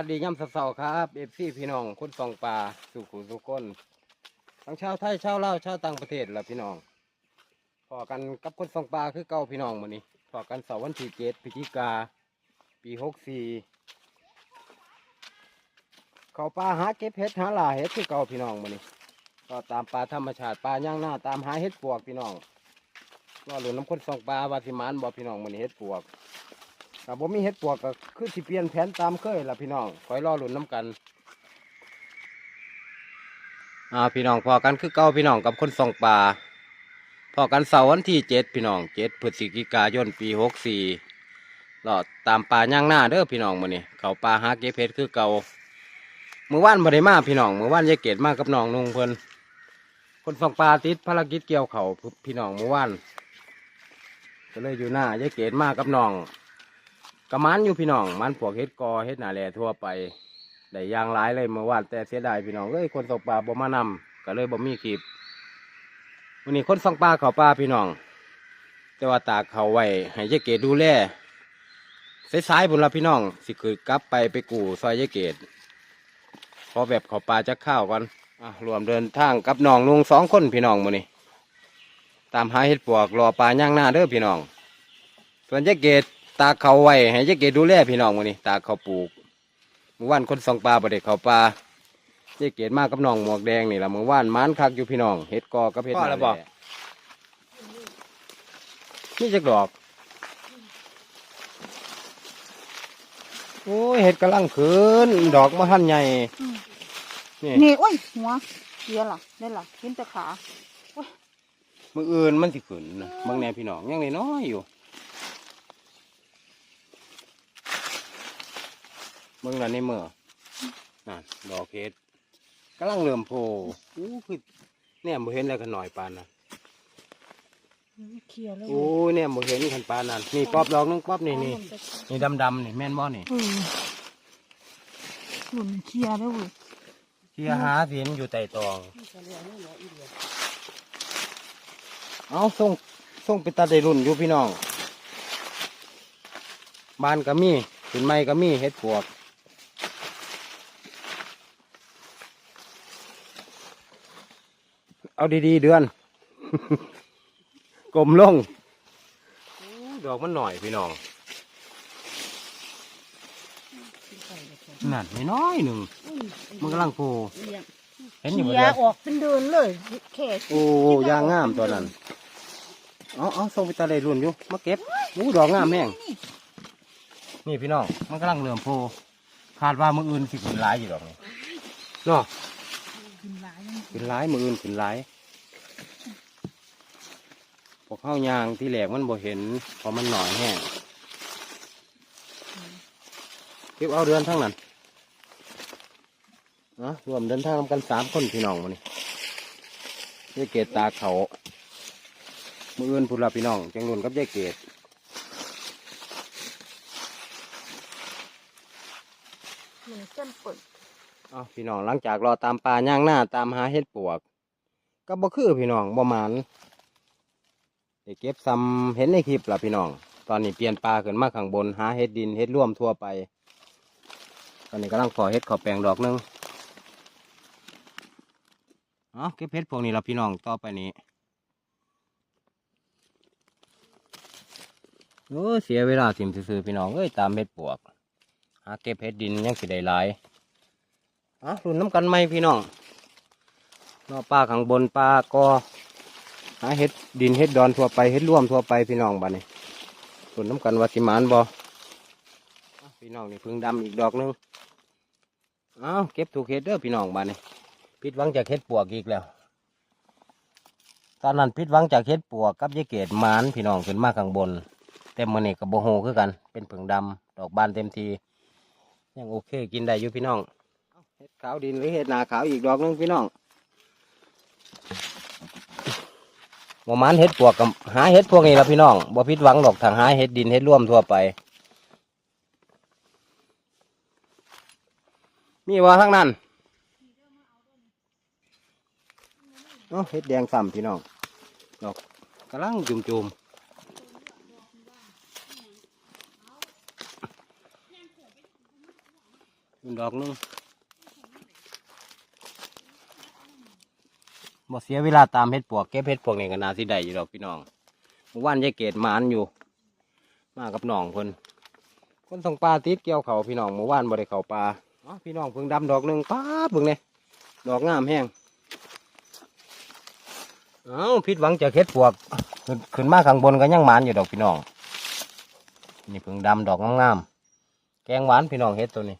วัสดีย่ำเสาๆครับเอฟซีพี่น้องคนสองป่าสุขุสุคนทั้งชาวไทยชาวลาวชาวต่างประเทศล่ะพี่น้องพอกันกับคนสองป่าคือเก่าพี่น้องมื้อนี้พอกันเสาร์วันที่เจ็ดพฤศจิกา ปีหกสี่เขาป่าหาเก็บเห็ดหาหลาเห็ดคือเก่าพี่น้องมื้อนี้ก็ตามป่าธรรมชาติป่าย่างหน้าตามหาเห็ดปวกพี่น้องรอหลุนน้ำคนสองป่าวาสิมานบ่พี่น้องมื้อนี้เห็ดปวก ถ้าบ่มีเห็ดปวกก็คือสิเปลี่ยนแผนตามเคยล่ะพี่น้องคอยรอหลุนน้ำกันอ่าพี่น้องพอกันคือเก่าพี่น้องกับคนส่องป่าพอกันเสาร์วันที่เจ็ดพี่น้องเจ็ดพฤศจิกายนปีหกสี่รอตามป่าย่างหน้าเด้อพี่น้องมื้อนี้เขาป่าหาเก็บเห็ดคือเก่าเมื่อวานบ่ได้มาพี่น้องเมื่อวานยายเกดมากกับน้องนุ่งเพิ่นคนส่องป่าติดภารกิจเกี่ยวเขาพี่น้องเมื่อวานก็เลยอยู่หน้ายายเกดมากกับน้อง กระมันอยู่พี่น้องมันพวกเฮ็ดกอเฮ็ดหนาแล่ทั่วไปได้ยางหลายเลยเมื่อวานแต่เสียดายพี่น้องเอ้ยคนตกปลาบ่มานำก็เลยบ่มีคลิปวันนี้คนส่องปลาเขาปลาพี่น้อง แต่ว่าตากเขาไว้ให้ยายเกดดูแลสายๆบุญละพี่น้องสิคือกลับไปไปกู่ซอยยายเกดพอแบบเขาปลาจะข้าวก่อนอะรวมเดินทางกับน้องลุงสองคนพี่น้องมื้อนี้ตามหาเฮ็ดปวกรอปลาย่างหน้าเด้อพี่น้อง ส่วนยายเกด ตาเขาไว้ให้ยายเกดดูแลพี่น้องมื้อนี้ตาเขาปลูกเมื่อวานคนส่องปลาประเด็กเขาปลายายเกดมากับน้องหมวกแดงนี่ละเมื่อวานหมันคักอยู่พี่น้องเฮ็ดกอกับเฮ็ดนาแหละนี่จักดอก โอ้ยเห็ดกำลังขึ้นดอกมาทันใหญ่นี่ นี่โอ้ยหัวเสียล่ะได้ล่ะเห็นแต่ขามืออื่นมันสิขึ้นนะบางแนพี่น้องยังน้อยๆอยู่ เมืองนั้นในเมื่อนั่นดอกเห็ดกำลังเริ่มโผล่อู้คือเนี่ยบ่เห็นแล้วกันหน่อยปานนะเคลียร์แล้วโอ้ยเนี่ยบ่เห็นขันปานนั้นนี่ป๊อบดอกนึงป๊อบนี่นี่นี่ดำดำๆนี่แม่นบ่นี่เออหุ่นเคลียร์แล้วเว้ยที่หาเห็นอยู่ใต้ตองเอาส่งส่งไปตัดได้รุ่นอยู่พี่น้องบ้านก็มีขึ้นไม้ก็มีเฮ็ดปวก เอาดีๆเดือนกลมลงโอ้ดอกมันหน่อยพี่น้องนั่นไม่น้อยหนึ่งมันกำลังโผล่เห็นอยู่เคบ่ลียเด้อออกเป็นเดินเลยแค่โอ้ยางงามตัวนั้นเอาเอาส่งไปตาเลยรุ่นอยู่มาเก็บอู้ดอกงามแม่งนี่พี่น้องมันกำลังเริ่มโผล่คาดว่ามืออื่นสิขึ้นหลายอยู่ดอกนี่เนาะ ขึ้นหลายมืออื่นขึ้นหลายพวกเข้ายางที่แหลกมันบ่เห็นพราะมันหน่อยแห้งเก็บเอาเดือนทั้งนั้นเนาะรวมเดินทางกันสามคนพี่น้องมานี่ยายเกตตาเขามืออื่นพูดลาพี่น้องจังรุนกับยายเกต หนึ่งเส้นเปิด อ้าพี่น้องหลังจากรอตามป่าย่างหน้าตามหาเห็ดปวก ก็บ่คือพี่น้องบ่หมานได้เก็บซ้ำเห็นในคลิปล่ะพี่น้อง ตอนนี้เปลี่ยนปลาขึ้นมาข้างบนหาเห็ดดินเห็ดร่วมทั่วไป ตอนนี้กำลังขอเห็ดขอแปลงดอกนึงเอาเก็บเห็ดพวกนี้ล่ะพี่น้องต่อไปนี้โอ้เสียเวลาสิมซื่อๆพี่น้องเอ้ยตามเห็ดปวกหาเก็บเห็ดดินยังสิได้หลาย อะรุ่นน้ำกันไหมพี่น้องนอปลาข้างบนปลากอหาเห็ดดินเห็ดดอนทั่วไปเห็ดร่วมทั่วไปพี่น้องบ้านนี้รุ่นน้ำกันวาสิมานบอพี่น้องนี่พึ่งดำอีกดอกหนึงเอาวเก็บถูกเห็ดเด้อพี่น้องบ้านนี้พิดหวังจากเห็ดปวกอีกแล้วตอนนั้นพิดหวังจากเห็ดปวกกับยเกดมานพี่น้องขึ้นมาข้างบนเต็มมือนี่กับโบโฮคือกัน เป็นผึ่งดำดอกบานเต็มทียังโอเคกินได้อยู่พี่น้อง เห็ดขาวดินหรือเห็ดนาขาวอีกดอกหนึงพี่น้องบ่มันเห็ดปวกกับหาเห็ดพวกนี้ละพี่น้องบ่ผิดหวังดอกทางหาเห็ดดินเห็ดร่วมทั่วไป มีว่าทั้งนั้นเนาะเห็ดแดงซ้ำพี่น้องดอกกำลังจุ่มๆอีกดอกหนึง บ่เสียเวลาตามเฮ็ดปวกเก็บเฮ็ดปวกนี่ก็น่าสิได้อยู่ดอกพี่น้องเมื่อวานยายเกดมานอยู่ มากับน้องเพิ่นคนส่งปลาติดเกี่ยวเขาพี่น้องเมื่อวานบ่ได้เขาปลาอ๋อพี่น้องเพิ่งดำดอกหนึ่งป๊าเบิ่งเนี่ยดอกงามแห้งเอ้าผิดหวังจากเฮ็ดปวกขึ้นขึ้นมาข้างบนก็ยังหมานอยู่ดอกพี่น้อง นี่เพิ่งดำดอกงามๆแกงหวานพี่น้องเฮ็ดตัวนี้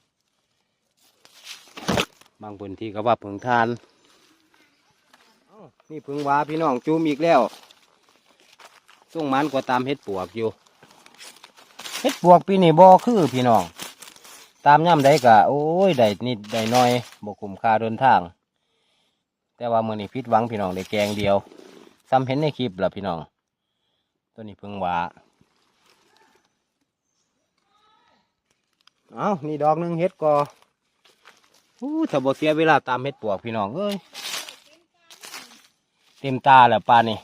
บางพื้นที่ก็ว่าเพิ่งทาน นี่พิ่งหวาพี่น้องจูมอีกแล้วส่งมันกว่าตามเฮ็ดปวกอยู่ เฮ็ดปวกปีนี้บ่คือพี่น้อง ตามย่ำได้กะโอ้ยได้นิดได้น้อยบ่คุ้มค่าเดินทาง แต่ว่ามื้อนี้ผิดหวังพี่น้องได้แกงเดียวซ้ำเห็นในคลิปล่ะพี่น้อง ตัวนี้พิ่งหวาเอ้านี่ดอกนึงเฮ็ดกออู้ถ้าบ่เสียเวลาตามเฮ็ดปวกพี่น้องเอ้ย เต็มตาแล้วปานนี่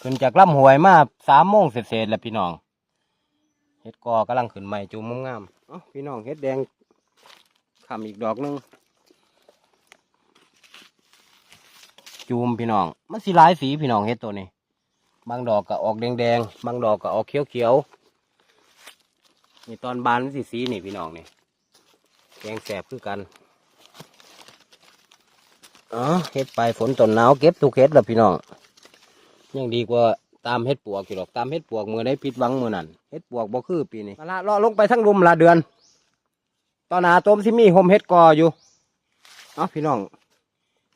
ขึ้นจากลำหวยมาสามโมงเสร็จๆแล้วพี่น้องเห็ดกอกำลังขึ้นใหม่จูมงามๆเอ้าพี่น้องเห็ดแดงขำอีกดอกหนึงจูมพี่น้องมันสีหลายสีพี่น้องเห็ดตัวนี้บางดอกก็ออกแดงๆบางดอกก็ออกเขียวๆนี่ตอนบานมันสีสีนี่พี่น้องนี่แกงแสบคือกัน อ๋อเห็ดไปฝนต้นหนาวเก็บทุกเห็ดแล้วพี่น้องยังดีกว่าตามเฮ็ดปวกอยู่หรอกตามเฮ็ดปวกมือได้ผิดหวังมือนั่นเฮ็ดปวกบ่คือปีนี้มาละเลาะลงไปทั้งรุมละเดือน ตอนหนาต้มสิมีห่มเฮ็ดกออยู่เอ้าพี่น้อง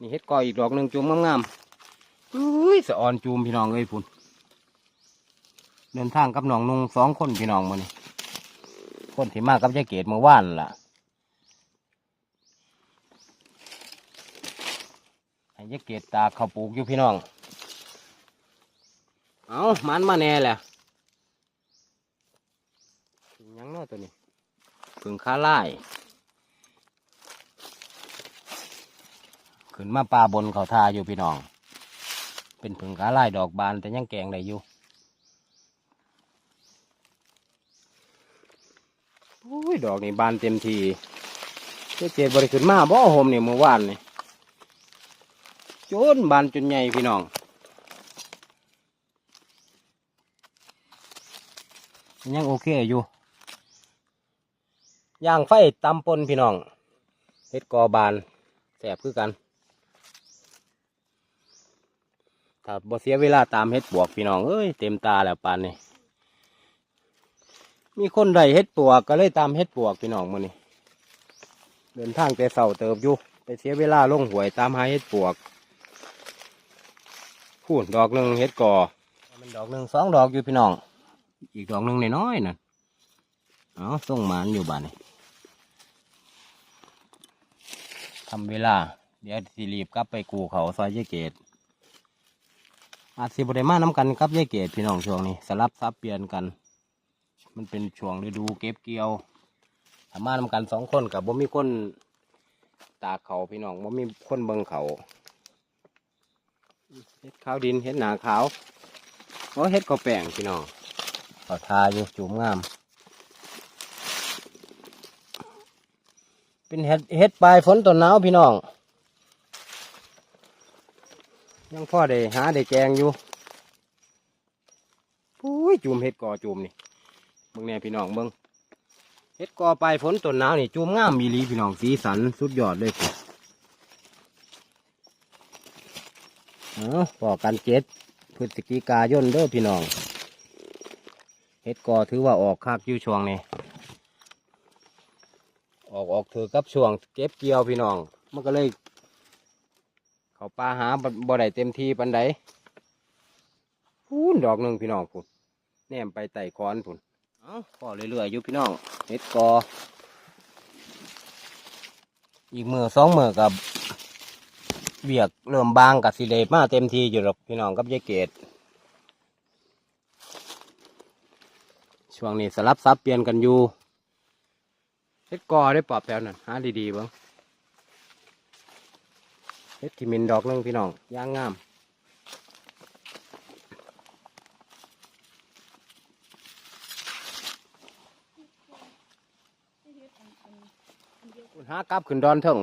นี่เฮ็ดกออีกดอกหนึ่งจุ่มงามๆอุ้ยสะออนจูมพี่น้องเอ้ยพุ่นเดินทางกับน้องนุงสองคนพี่น้องมือนี่คนที่มากับยายเกดเมื่อวานล่ะให้ ยเกดตากข้าปลูกอยู่พี่น้อง เอามันมาแน่แหละยังน้อตัวนี้ผึ่งค้าไล่ขึ้นมาปลาบนเขาทาอยู่พี่น้อง เป็นผึ่งค้าไล่ดอกบานแต่ยังแกงได้อยู่อุ้ยดอกนี่บานเต็มทีเจ๊เจ็ดบริขึ้นมาบ่โฮมเนี่ยเมื่อวานนี่ จนบานจนใหญ่พี่น้องยังโอเคอยู่ย่างไฟตำปนพี่น้องเฮ็ดกอบานแสบคือกัน ถ้าบ่เสียเวลาตามเฮ็ดปวกพี่น้องเอ้ยเต็มตาแล้วปานนี้มีคนใดเฮ็ดปวกก็เลยตามเฮ็ดปวกพี่น้องมื้อนี้เดินทางแต่เสาเติบอยู่ไปเสียเวลาลงหวยตามหาเฮ็ดปวก พูดดอกหนึ่งเฮ็ดกอมันดอกหนึ่งสองดอกอยู่พี่น้อง อีกดอกหนึ่งน้อยๆน่ะเอาส่งหมานอยู่บ้านนี่ทำเวลา เดี๋ยวสิรีบกลับไปกูเขาซอยยายเกตอาจสิบได้มาน้ำกันกับยายเกตพี่น้องช่วงนี้สลับซับเปลี่ยนกัน มันเป็นช่วงฤดูเก็บเกี่ยวถ้ามาน้ำกันสองคนกับบ่มีคนตากเขาพี่น้องบ่มีคนเบิงเขา เฮ็ดขาวดินเฮ็ดหนาขาวโอ้เฮ็ดก็แป้งพี่น้องเขาทาอยู่จุ่มงาม เป็นเห็ดเห็ดปลายฝนต้นหนาวพี่น้อง ยังพ่อได้หาได้แกงอยู่ปุ้ยจุ่มเห็ดกอจุ่มนี่เบิ่งแน่พี่น้องเบิ่งเห็ดกอปลายฝนต้นหนาวนี่จุ่มงามมีลีพี่น้องสีสันสุดยอดเลย เอาปอกันเจ็ดพฤศจิกายนเด้อพี่น้องเฮ็ดกอถือว่าออกคักอยู่ช่วงนี้ออกออกถือกับช่วงเก็บเกี่ยวพี่น้อง มันก็เลย เขาปลาหาบ่ได้เต็มที่ปันใดพูนดอกหนึ่งพี่น้องพุ่นแนมไปไต่คอนพุ่นเอาพอเรื่อยๆอยู่พี่น้องเฮ็ดกอ อีกมือสองมือกับ เบียกเริ่มบางกับสิเลมาเต็มทีอยู่หรอกพี่น้องกับยายเกดช่วงนี้สลับซับเปลี่ยนกันอยู่เฮ็ดกอได้ปอบแถวนั่นหาดีๆบ้างเฮ็ดที่มินดอกนึงพี่น้องย่างงามหากลับขึ้นดอนเถิง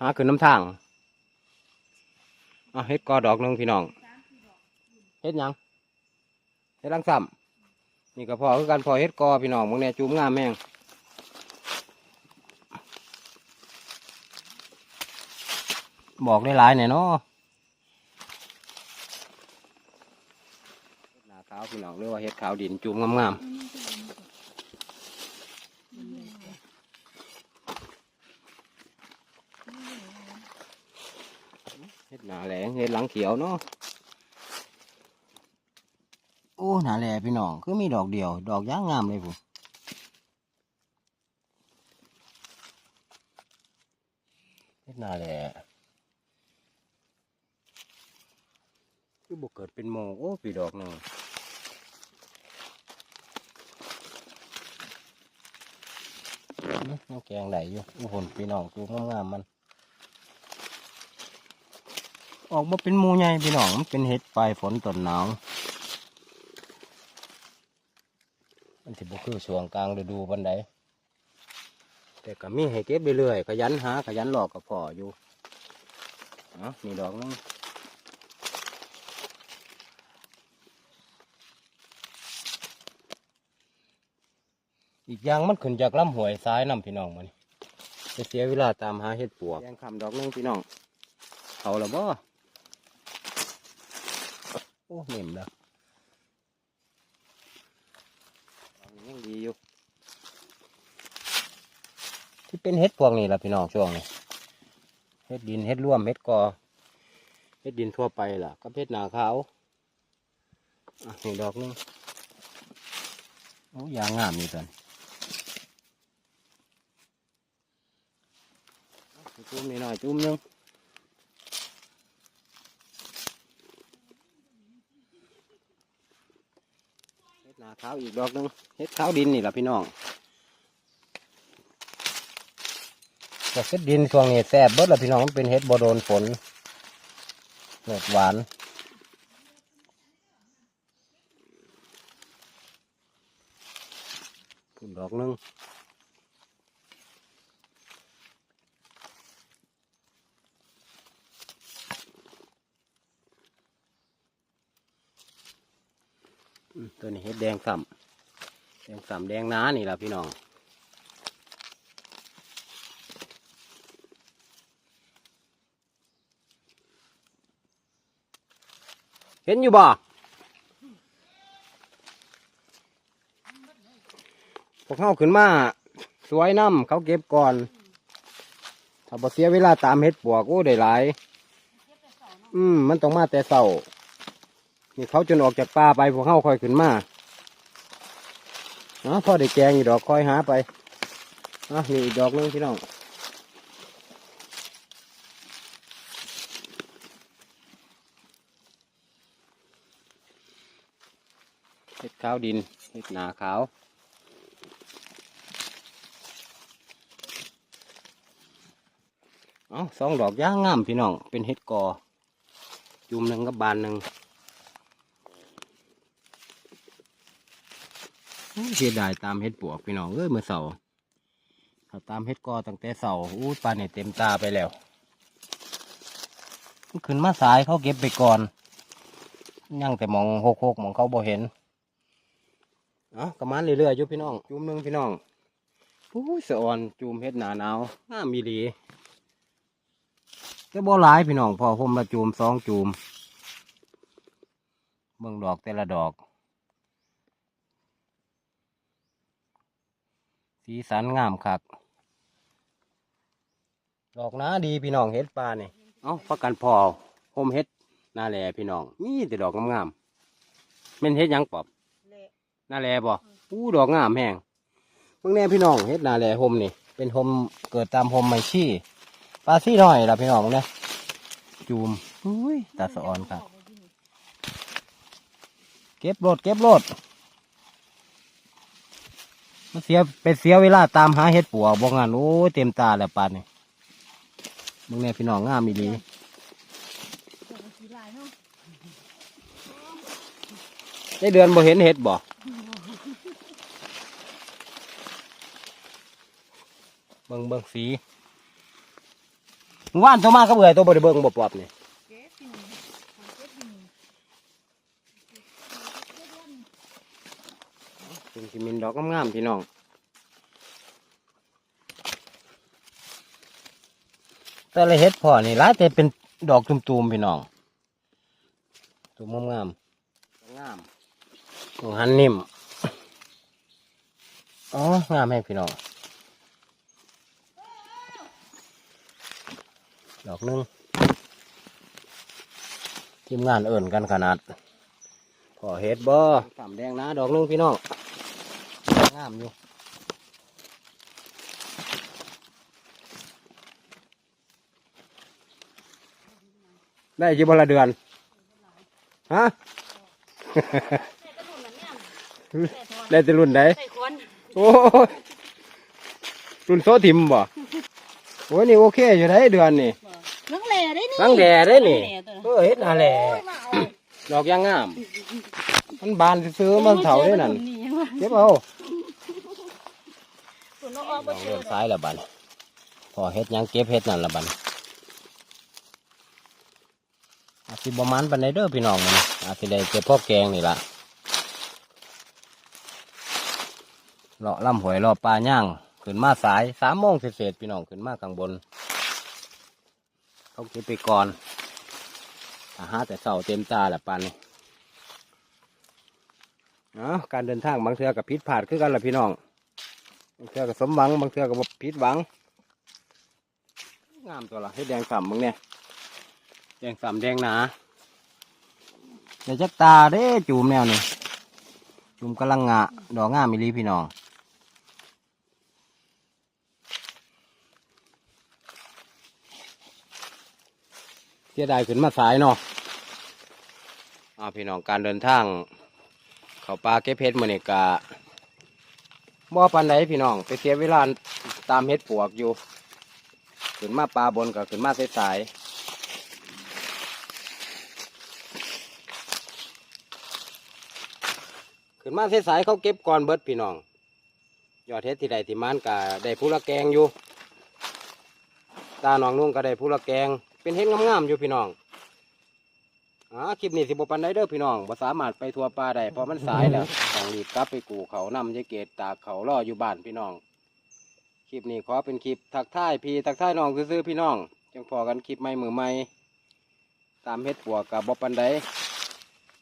หาขึ้นน้ำทาง อะเฮ็ดกอดอกหนึงพี่น้องเฮ็ดยังเฮ็ดลังซ้ำนี่ก็พอคือกันพอเฮ็ดกอพี่น้องมึงเนี่ยจุ่มงามแม่งบอกได้หลายเนี่ยเนาะหน้าขาวพี่น้องเรียกว่าเฮ็ดขาวดินจุ่มงามๆ เฮ็ดหนาแหลงเฮ็ดหลังเขียวเนาะโอ้หนาแหลพี่น้องคือมีดอกเดียว ดอกย่างงามเลยผมเฮ็ดหนาแหลคือบกเกิดเป็นโมโอ้ปีดอกหนึ่งอื้องแกงไหลอยู่อู้หนพี่น้องจูงามๆมัน ออกมาเป็นมูใหญ่พี่น้องมันเป็นเห็ดปลายฝนต้นหนาวมันสิบุคือช่วงกลางฤดูบันไดแต่ก็มีให้เก็บเรื่อยๆขยันหาขยันหลอกกับพ่ออยู่เนาะมีดอกนึงอีกอย่างมันขึ้นจากลำห้วยซ้ายนำพี่น้องมันจะเสียเวลาตามหาเห็ดปวกแยงคำดอกนึงพี่น้องเขาละบ่ อ้เหม็มแล้วยังดีอยู่ ที่เป็นเห็ดพวกนี้ล่ะพี่น้องช่วงนี้เห็ดดินเห็ดร่วมเห็ดกอเห็ดดินทั่วไปล่ะก็เห็ดหนาขาวอะนี่ดอกนึงโอ้ยางงามนี่ตอนจุ่มนี่หน่อยจุ่มหนึง เฮ็ด นาขาวอีกดอกหนึงเฮ็ดข้าวดินนี่แหละพี่น้องแต่เฮ็ดดินช่วงนี้แซ่บเบิดละพี่น้องมันเป็นเฮ็ดบ่โดนฝนรสหวานพุ่นดอกหนึง ตัวนี้เฮ็ดแดงส่ำแดงส่ำแดงน้านี่แหละพี่น้องเห็นอยู่บ่พวกเขาขึ้นมา สวยน้ำเขาเก็บก่อน ถ้าบ่เสียเวลาตามเห็ดปวกโอ้ได้หลาย อืม มันต้องมาแต่เสา นี่เขาจนออกจากป่าไปพวกเขาค่อยขึ้นมาอ๋อพอได้แกงอีดอกคอยหาไปอะนี่อีกดอกหนึงพี่น้องเห็ดขาวดินเห็ดหนาขาวเอาสองดอกย่างงามพี่น้องเป็นเห็ดกอ จุ่มหนึ่งกับบานหนึ่งโอ้ย เสียดายตามเห็ดปวกพี่น้องเอ้ยเมื่อเสาร์ถ้าตามเห็ดกอตั้งแต่เสาร์อู้ปลาเนี่ยเต็มตาไปแล้วมันขึ้นมาสายเขาเก็บไปก่อน ยังแต่มองหกหกมองเขาบ่เห็นเอ๋อกระมันเรื่อยๆอยู่พี่น้อง จุ่มหนึ่งพี่น้องผู้สะอ่อนจุ่มเฮ็ดหนาหนาวงามมีหลีแต่บ่หลายพี่น้องพอผมละจุ่มสองจุ่มเบิ่งดอกแต่ละดอก สีสันงามคักดอกหนาดีพี่น้องเฮ็ดปลาเนี่ยเอ้าพักกันพอผมเฮ็ดหนาแหล่พี่น้องมีแต่ดอกงามๆแม่นเฮ็ดหยังปอบเละหนาแลบ่อู้ดอกงามแห้งเพิ่งแน่พี่น้องเฮ็ดหนาแลหมนี่เป็นหมเกิดตามหมไม้ชี้ปลาซี่น้อยล่ะพี่น้องเนี่ยจูมอุ้ยตาสะออนครับ เก็บรถเก็บรถ มันเสียเป็นเสียเวลาตามหาเห็ดปัวบ่งานโอ้เต็มตาแล้วปานนี่มึงเนี่ยพี่น้องงามอีหลีเดี๋ยวมันสีลยได้เดือนบ่เห็นเห็ดบ่เบิ่งเบิ่งสีว่านตัวมากก็เบื่อตัวบริเบิ่งบ่ปอบนี่ เก็บพี่น้องเอาเก็บพี่น้อง เป็นสิ มินดอกงามๆพี่น้องแต่ละเฮ็ดพ่อนี่หลายแต่เป็นดอกตุ่มๆพี่น้องตุ่มงามๆงามของหันนิ่มอ๋องามแม่พี่น้องดอกหนึงทีมงานเอิ่นกันขนาดพอเฮ็ดบ่สามแดงนะดอกหนึงพี่น้อง งามอยู่ได้จีบละเดือน ฮะแต่กระดุนนั่นเนี่ยได้แต่รุ่นไหนใส่ควนโอ้ยรุ่นโซทิมบ่ โอ้ยนี่โอเคอยู่ได้เดือนนี่นังแหล่ได้นี่ตั้งแดดได้นี่แหล่ตัวเออเฮ็ดนาแหล่โอ้ยมาเอาดอกยังงาม มันบานซื้อๆมันเถาได้นั่นนี่ยังวะเก็บเอาส่ว นน้องออกดมาอกเจเลื่ออนซ้ายละบันพอเฮ็ดยังเก็บเฮ็ดนั่นละบันอาจสิบ่มันปานใดเด้อพี่น้องมันอาจสิได้เก็บพ่อแกงนี่ละเลาะลำหวยเลาะปลาย่างขึ้นมาสายสามโมงเศษๆพี่น้องขึ้นมาข้างบนต้องเก็บไปก่อนอาหาแต่เสาเต็มตาแหละปานนี้เนาะการเดินทางบางเทือกับพิษผาดคือกันละพี่น้อง บางเทือก็สมหวัง บางเทือก็บ่ผิดหวัง งามตัวละให้แดงสามมึงเนี่ย แดงสามแดงหนาเดี๋ยวจักตาเด้จูมแนวนี่จูมกำลังงะดอกงามมิลีพี่น้องเสียดายขึ้นมาสายเนาะอ่าพี่น้องการเดินทาง เขาปลาเก็บเพชรมือนี่กะ บ่ปันใดพี่น้อง ไปเสียเวลาตามเฮ็ดปวกอยู่ ขึ้นมาปลาบนกับขึ้นมาสายขึ้นมาสายเขาเก็บก่อนเบิดพี่น้องยอดเฮ็ดที่ใดที่มันก็ได้ผู้ละแกงอยู่ ตาหนองนุ่งก็ได้ผู้ละแกง เป็นเฮ็ดงามๆอยู่พี่น้องอ่าคลิปนี้สิบปันไดเด้อพี่น้องบ่สามารถไปทัวร์ปลาได้เพราะมันสายแล้ว ต้องรีบกลับไปกูเขานำยายเกตตากเขาล่ออยู่บ้านพี่น้อง คลิปนี้ขอเป็นคลิปทักทายพี่ทักทายน้องซื้อๆพี่น้อง จังพอกันคลิปใหม่มือใหม่ตามเฮ็ดปัวกับบอปันได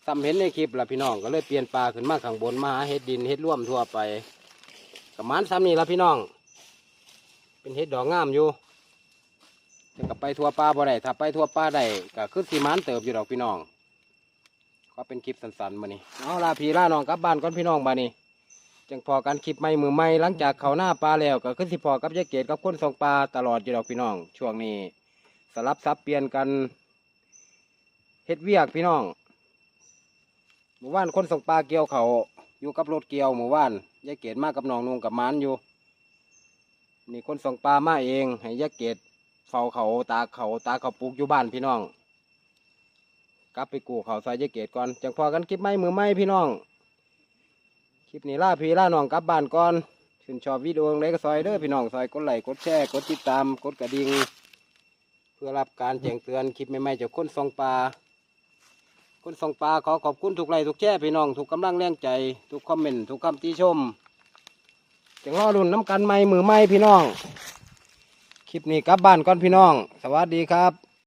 ซ้ำเห็นในคลิปละพี่น้องก็เลยเปลี่ยนปลาขึ้นมาข้างบนมาหาเฮ็ดดินเฮ็ดร่วมทั่วไปกับมันซ้ำนี่ละพี่น้อง เป็นเฮ็ดดอกงามอยู่จะกลับไปทั่วปลาบ่ได้ถ้าไปทั่วปลาได้ก็คือสีมันเติบอยู่ดอกพี่น้อง ก็เป็นคลิปสั้นๆมานี่เอาลาพี่ลาน้องกลับบ้านก่อนพี่น้องมานี่จังพอกันคลิปใหม่มือใหม่หลังจากเขาหน้าปลาแล้วก็ขึ้นสิพอกับยายเกดกับคนส่งปลาตลอดอยู่ดอกพี่น้อง ช่วงนี้สลับซับเปลี่ยนกันเฮ็ดเวียกพี่น้องหมู่บ้านคนส่งปลาเกี่ยวเขาอยู่กับรถเกี่ยวหมู่บ้านยายเกดมากับน้องนุ่งกับมานอยู่นี่คนส่งปลามาเอง ให้ยายเกดเฝ้าเขาตาเขาตาเขาปลูกอยู่บ้านพี่น้อง กลับไปกูเขาใส่ยายเกตก่อนจังพอกันคลิปไม่มือไม่พี่น้อง คลิปนี้ล่าพี่ล่าน้องกลับบ้านก่อนชื่นชอบวิดีโอไหนก็ซอยเด้อพี่น้องซอยกดไลค์กดแชร์กดติดตามกดกระดิ่งเพื่อรับการแจ้งเตือนคลิปใหม่ๆจากคนซองปลาคนซองปลาขอขอบคุณทุกไลค์ทุกแชร์พี่น้องทุกกำลังแรงใจ ทุกคอมเมนต์ทุกคำติชมจังรอรุ่นน้ำกันไม่มือไม่พี่น้อง คลิปนี้กลับบ้านก่อนพี่น้อง สวัสดีครับ